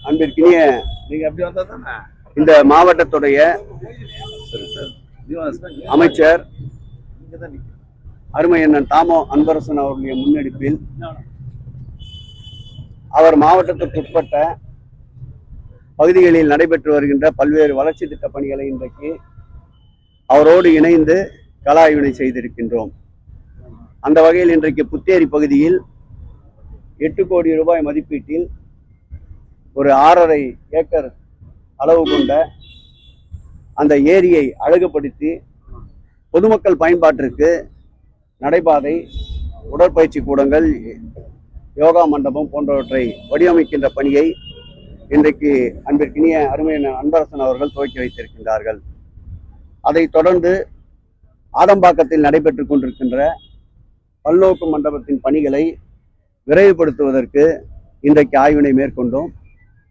அன்பிற்கினிய நீங்க அப்படி வந்தா தானே? இந்த மாவட்டத்துடைய அமைச்சர் அருமை அண்ணன் தாமோ அன்பரசன் அவர்களுடைய முன்னெடுப்பில் அவர் மாவட்டத்திற்கு உட்பட்ட பகுதிகளில் நடைபெற்று வருகின்ற பல்வேறு வளர்ச்சி திட்ட பணிகளை இன்றைக்கு அவரோடு இணைந்து கலாய்வினை செய்திருக்கின்றோம். அந்த வகையில் இன்றைக்கு புத்தேரி பகுதியில் எட்டு கோடி ரூபாய் மதிப்பீட்டில் ஒரு ஆறரை ஏக்கர் அளவு கொண்ட அந்த ஏரியை அழகுபடுத்தி பொதுமக்கள் பயன்பாட்டிற்கு நடைபாதை உடற்பயிற்சி கூடங்கள் யோகா மண்டபம் போன்றவற்றை வடிவமைக்கின்ற பணியை இன்றைக்கு அன்பிற்கினிய அருமையான அன்பரசன் அவர்கள் துவக்கி வைத்திருக்கின்றார்கள். அதைத் தொடர்ந்து ஆதம்பாக்கத்தில் நடைபெற்று கொண்டிருக்கின்ற பல்நோக்கு மண்டபத்தின் பணிகளை விரைவுபடுத்துவதற்கு இன்றைக்கு ஆய்வினை மேற்கொண்டோம்.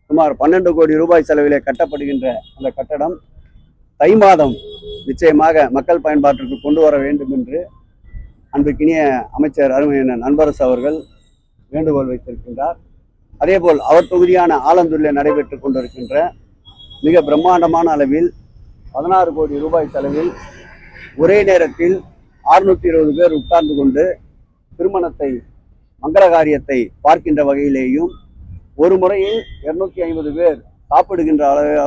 சுமார் பன்னெண்டு கோடி ரூபாய் செலவிலே கட்டப்படுகின்ற அந்த கட்டடம் தை மாதம் நிச்சயமாக மக்கள் பயன்பாட்டிற்கு கொண்டு வர வேண்டும் என்று அன்புக்கினிய அமைச்சர் அருமையண்ணன் நண்பரசு அவர்கள் வேண்டுகோள் வைத்திருக்கின்றார். அதேபோல் அவர் தொகுதியான ஆலந்தூரில் நடைபெற்று கொண்டிருக்கின்ற மிக பிரம்மாண்டமான அளவில் பதினாறு கோடி ரூபாய் செலவில் ஒரே நேரத்தில் அறுநூற்றி இருபது பேர் உட்கார்ந்து கொண்டு திருமணத்தை மங்கள காரியத்தை பார்க்கின்ற வகையிலேயும் ஒரு முறையில் இருநூத்தி ஐம்பது பேர் சாப்பிடுகின்ற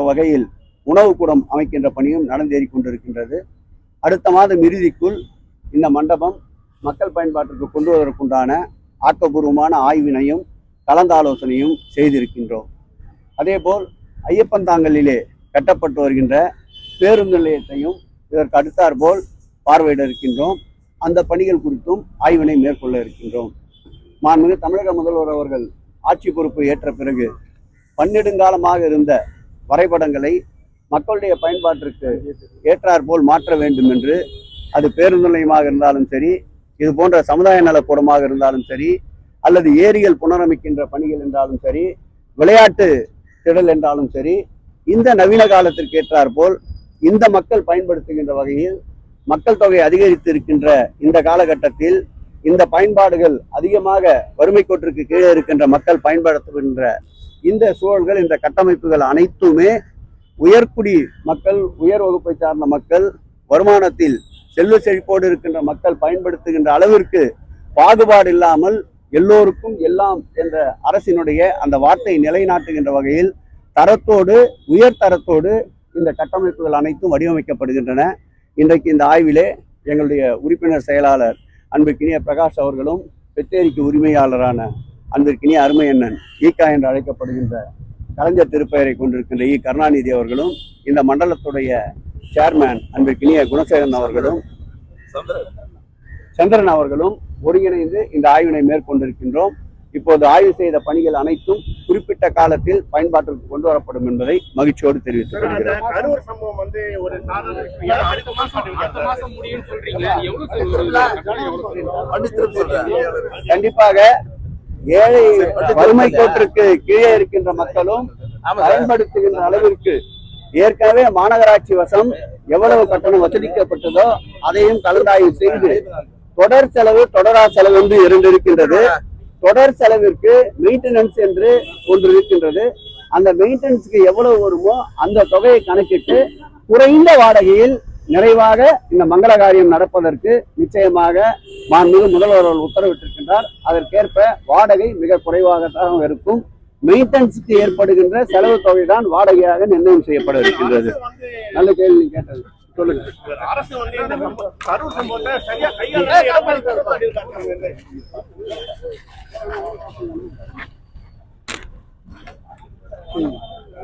வகையில் உணவு கூடம் அமைக்கின்ற பணியும் நடந்தேறி கொண்டிருக்கின்றது. அடுத்த மாதம் இறுதிக்குள் இந்த மண்டபம் மக்கள் பயன்பாட்டிற்கு கொண்டு வருவதற்குண்டான ஆக்கப்பூர்வமான ஆய்வினையும் கலந்தாலோசனையும் செய்திருக்கின்றோம். அதேபோல் ஐயப்பந்தாங்கலிலே கட்டப்பட்டு வருகின்ற பேருந்து நிலையத்தையும் இதற்கு அடுத்தாற்போல் பார்வையிட இருக்கின்றோம். அந்த பணிகள் குறித்தும் ஆய்வினை மேற்கொள்ள இருக்கின்றோம். மாண்புமிகு தமிழக முதல்வர் அவர்கள் ஆட்சி பொறுப்பு ஏற்ற பிறகு பன்னெடுங்காலமாக இருந்த வரைபடங்களை மக்களுடைய பயன்பாட்டிற்கு ஏற்றாற்போல் மாற்ற வேண்டும் என்று அது பேருந்து நிலையமாக இருந்தாலும் சரி இது போன்ற சமுதாய நலக்கூடமாக இருந்தாலும் சரி அல்லது ஏரிகள் புனரமைக்கின்ற பணிகள் என்றாலும் சரி விளையாட்டு திடல் என்றாலும் சரி இந்த நவீன காலத்திற்கு ஏற்றாற்போல் இந்த மக்கள் பயன்படுத்துகின்ற வகையில் மக்கள் தொகை அதிகரித்து இருக்கின்ற இந்த காலகட்டத்தில் இந்த பயன்பாடுகள் அதிகமாக வறுமை கோட்டிற்கு கீழே இருக்கின்ற மக்கள் பயன்படுத்துகின்ற இந்த சூழல்கள் இந்த கட்டமைப்புகள் அனைத்துமே உயர்குடி மக்கள் உயர் வகுப்பை சார்ந்த மக்கள் வருமானத்தில் செல்வ செழிப்போடு இருக்கின்ற மக்கள் பயன்படுத்துகின்ற அளவிற்கு பாகுபாடு இல்லாமல் எல்லோருக்கும் எல்லாம் என்ற அரசினுடைய அந்த வார்த்தை நிலைநாட்டுகின்ற வகையில் தரத்தோடு உயர் தரத்தோடு இந்த கட்டமைப்புகள் அனைத்தும் வடிவமைக்கப்படுகின்றன. இன்றைக்கு இந்த ஆய்விலே எங்களுடைய உறுப்பினர் செயலாளர் அன்பிற்கினிய பிரகாஷ் அவர்களும் பெத்தேரிக்கு உரிமையாளரான அன்பிற்கினிய அருமையண்ணன் ஈகா என்று அழைக்கப்படுகின்ற கலைஞர் திருப்பெயரை கொண்டிருக்கின்ற இ கருணாநிதி அவர்களும் இந்த மண்டலத்துடைய சேர்மேன் அன்பிற்கினிய குணசேகரன் அவர்களும் சந்திரன். சந்திரன் அவர்களும் ஒருங்கிணைந்து இந்த ஆய்வினை மேற்கொண்டிருக்கின்றோம். இப்போது ஆய்வு செய்த பணிகள் அனைத்தும் குறிப்பிட்ட காலத்தில் பயன்பாட்டிற்கு கொண்டு வரப்படும் என்பதை மகிழ்ச்சியோடு தெரிவித்துக் சொல்றேன் கண்டிப்பாக ஏழை வறுமை கோட்டிற்கு கீழே இருக்கின்ற மக்களும் பயன்படுத்துகின்ற அளவிற்கு ஏற்கனவே மாநகராட்சி வசம் எவ்வளவு கட்டணம் வசூலிக்கப்பட்டதோ அதையும் கலந்தாய்வு செய்து தொடர் செலவு தொடரா செலவு என்று இரண்டு இருக்கின்றது தொடர் செலவிற்கு மெயின்டெனன்ஸ் என்று ஒன்று இருக்கின்றது. அந்த மெயின்டெனன்ஸ்க்கு எவ்வளவு வருமோ அந்த தொகையை கணக்கிட்டு குறைந்த வாடகையில் நிறைவாக இந்த மங்கள காரியம் நடப்பதற்கு நிச்சயமாக மாண்புமிகு முதல்வர் அவர்கள் உத்தரவிட்டிருக்கின்றார். அதற்கேற்ப வாடகை மிக குறைவாகத்தான் இருக்கும். மெயின்டெனன்ஸுக்கு ஏற்படுகின்ற செலவு தொகை தான் வாடகையாக நிர்ணயம் செய்யப்பட இருக்கின்றது. நல்ல கேள்வி கேட்டது. சொல்லுங்க. அரசு கரூர் சம்பவத்தை சரியா